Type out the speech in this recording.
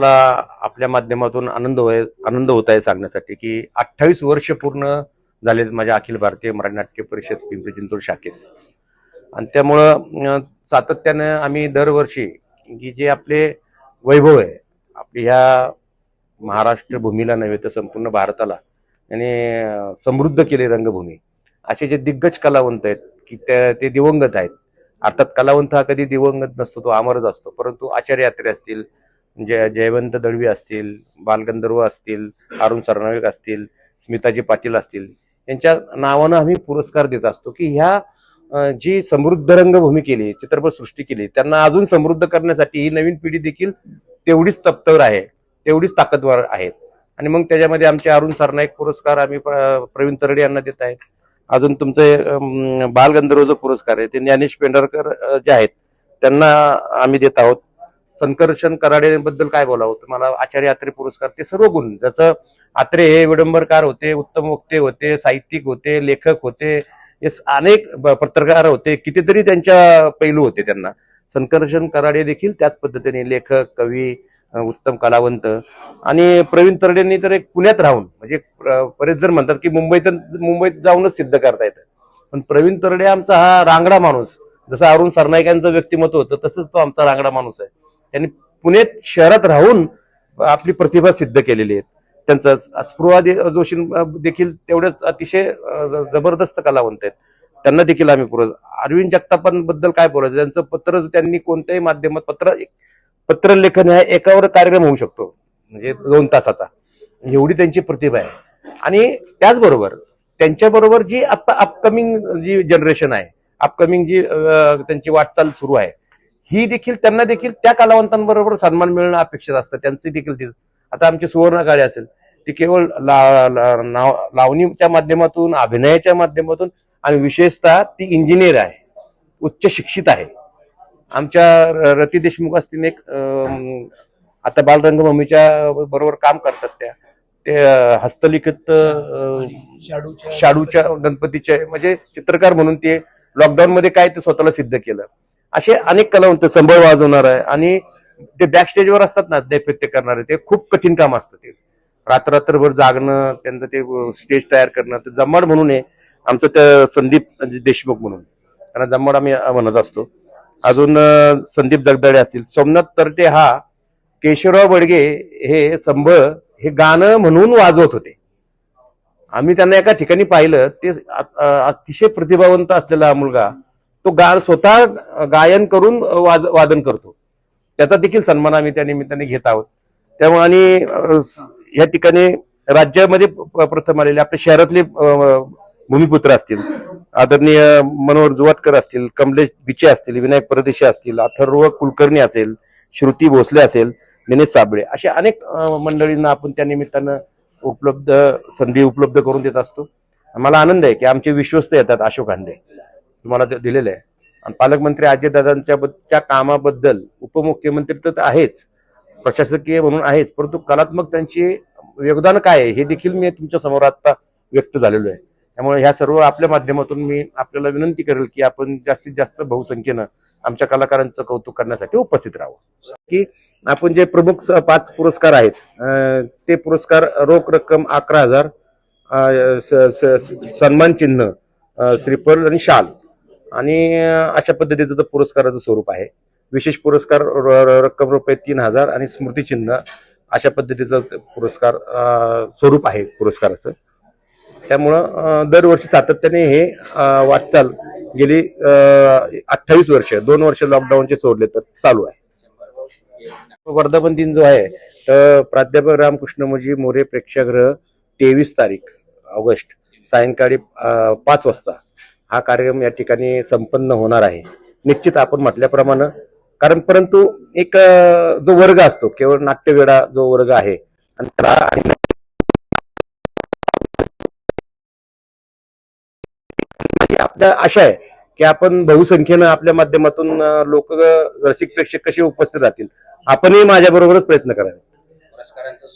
मला आपल्या माध्यमातून आनंद होय आनंद होत आहे सांगण्यासाठी की अठ्ठावीस वर्ष पूर्ण झाले माझ्या अखिल भारतीय मराठी नाट्य परिषद पिंपरी चिंचवड शाखेस. आणि त्यामुळं सातत्यानं आम्ही दरवर्षी की जे आपले वैभव आहे आपली ह्या महाराष्ट्र भूमीला नव्हे तर संपूर्ण भारताला आणि समृद्ध केले रंगभूमी. असे जे दिग्गज कलावंत आहेत की त्या ते दिवंगत आहेत. अर्थात कलावंत हा कधी दिवंगत नसतो तो अमरच असतो. परंतु आचार्य यात्रे असतील जय जयवंत दळवी असतील बालगंधर्व असतील अरुण सरनाईक असतील स्मिताजी पाटील असतील यांच्या नावानं आम्ही पुरस्कार देत असतो की ह्या जी समृद्ध रंगभूमी केली चित्रपट सृष्टी केली त्यांना अजून समृद्ध करण्यासाठी ही नवीन पिढी देखील तेवढीच तप्तवर आहे तेवढीच ताकदवर आहेत आणि मग त्याच्यामध्ये आमचे अरुण सरनाईक पुरस्कार आम्ही प्रवीण तरडे यांना देत आहेत. अजून तुमचे बालगंधर्व जो पुरस्कार आहे ते ज्ञानेश पेंढारकर जे आहेत त्यांना आम्ही देत आहोत. संकर्षण कराडेबद्दल काय बोलावं? तुम्हाला आचार्य आत्रे पुरस्कार ते सर्व गुण. ज्याचं आत्रे हे विडंबरकार होते उत्तम वक्ते होते साहित्यिक होते लेखक होते हे अनेक पत्रकार होते कितीतरी त्यांच्या पैलू होते त्यांना. संकर्षण कराडे देखील त्याच पद्धतीने लेखक कवी उत्तम कलावंत. आणि प्रवीण तरडेंनी तर एक पुण्यात राहून म्हणजे बरेच जण म्हणतात की मुंबईत मुंबईत जाऊनच सिद्ध करता येतं. पण प्रवीण तरडे आमचा हा रांगडा माणूस. जसं अरुण सरनाईकांचं व्यक्तिमत्व होतं तसंच तो आमचा रांगडा माणूस आहे. त्यांनी पुणे शहरात राहून आपली प्रतिभा सिद्ध केलेली आहे त्यांचं स्पृहा दे- जोशी देखील तेवढेच अतिशय जबरदस्त कलावंत आहेत. त्यांना देखील आम्ही पुरव अरविंद जगतापांबद्दल काय बोलायचं? त्यांचं पत्र त्यांनी कोणत्याही माध्यमात पत्र पत्र लेखन हा एकावर कार्यक्रम होऊ शकतो म्हणजे दोन तासाचा. एवढी त्यांची प्रतिभा आहे. आणि त्याचबरोबर त्यांच्याबरोबर जी आता अपकमिंग जी जनरेशन आहे अपकमिंग जी त्यांची वाटचाल सुरू आहे ही देखील त्यांना देखील त्या कलावंतांबरोबर सन्मान मिळणं अपेक्षित असतं. त्यांची देखील आता आमची सुवर्ण काळे असेल ती केवळ ला- ला- नाव- लावणीच्या माध्यमातून अभिनयाच्या माध्यमातून आणि विशेषतः ती इंजिनियर आहे. उच्च शिक्षित आहे. आमच्या रती देशमुख असतील एक आता बालरंगभूमीच्या बरोबर काम करतात त्या. ते हस्तलिखित शाडूच्या गणपतीचे म्हणजे चित्रकार म्हणून ते लॉकडाऊन मध्ये काय ते स्वतःला सिद्ध केलं. असे अनेक कलावंत संभव वाजवणार आहे. आणि ते बॅक स्टेजवर असतात ना नैपत्य करणारे ते खूप कठीण काम असतं ते. रात्ररात्रभर जागणं त्यांचं ते स्टेज तयार करणं ते जम्माड म्हणून आहे. आमचं त्या संदीप म्हणजे देशमुख म्हणून. त्यांना जम्माड आम्ही म्हणत असतो. अजून संदीप जगदाळे असतील. सोमनाथ तरटे हा केशवराव बडगे हे संभ हे गाणं म्हणून वाजवत होते. आम्ही त्यांना एका ठिकाणी पाहिलं ते अतिशय प्रतिभावंत असलेला मुलगा तो गा स्वतः गायन करून वाज वादन करतो. त्याचा देखील सन्मान आम्ही त्या निमित्ताने घेत आहोत. त्यामुळे आणि या ठिकाणी राज्यामध्ये प- प्रथम आलेले आपल्या शहरातले भूमिपुत्र असतील आदरणीय मनोहर जुवाटकर असतील कमलेश बिचे असतील विनायक परदेशी असतील अथर्व कुलकर्णी असेल श्रुती भोसले असेल दिनेश साबळे अशा अनेक मंडळींना आपण त्या निमित्तानं उपलब्ध संधी उपलब्ध करून देत असतो. मला आनंद आहे की आमचे विश्वस्त येतात अशोक हांडे. तुम्हाला दिलेलं आहे. आणि पालकमंत्री अजयदादांच्या बद- कामाबद्दल उपमुख्यमंत्री तर आहेच प्रशासकीय म्हणून आहेच परंतु कलात्मक त्यांचे योगदान काय आहे हे देखील मी तुमच्यासमोर आता व्यक्त झालेलो आहे. त्यामुळे ह्या सर्व आपल्या माध्यमातून मी आपल्याला विनंती करेल की आपण जास्तीत जास्त बहुसंख्येनं आमच्या कलाकारांचं कौतुक करण्यासाठी उपस्थित राहावं. की आपण जे प्रमुख स- पाच पुरस्कार आहेत ते पुरस्कार रोख रक्कम अकरा हजार स- स- सन्मान चिन्ह अं, श्रीफळ आणि शाल आणि अशा पद्धतीचं तर पुरस्काराचं स्वरूप आहे. विशेष पुरस्कार र- र- रक्कम रुपये तीन हजार आणि स्मृतिचिन्ह अशा पद्धतीचं पुरस्कार स्वरूप आहे पुरस्काराचं. त्यामुळं दरवर्षी सातत्याने हे वाटचाल गेली अठ्ठावीस वर्ष दोन वर्ष लॉकडाऊनचे सोडले तर चालू आहे. वर्धापन दिन जो आहे तर प्राध्यापक रामकृष्णमजी मोरे प्रेक्षागृह तेवीस तारीख ऑगस्ट सायंकाळी पाच वाजता. हा कार्यक्रम या ठिकाणी संपन्न होणार आहे. निश्चित आपण म्हटल्याप्रमाणे कारण परंतु एक जो वर्ग असतो केवळ नाट्यवेडा जो वर्ग आहे आणि त्याला आपल्या आशा आहे की आपण बहुसंख्येनं आपल्या माध्यमातून लोक रसिक प्रेक्षक कसे उपस्थित राहतील आपणही माझ्याबरोबरच प्रयत्न करावे. पुरस्कारांचं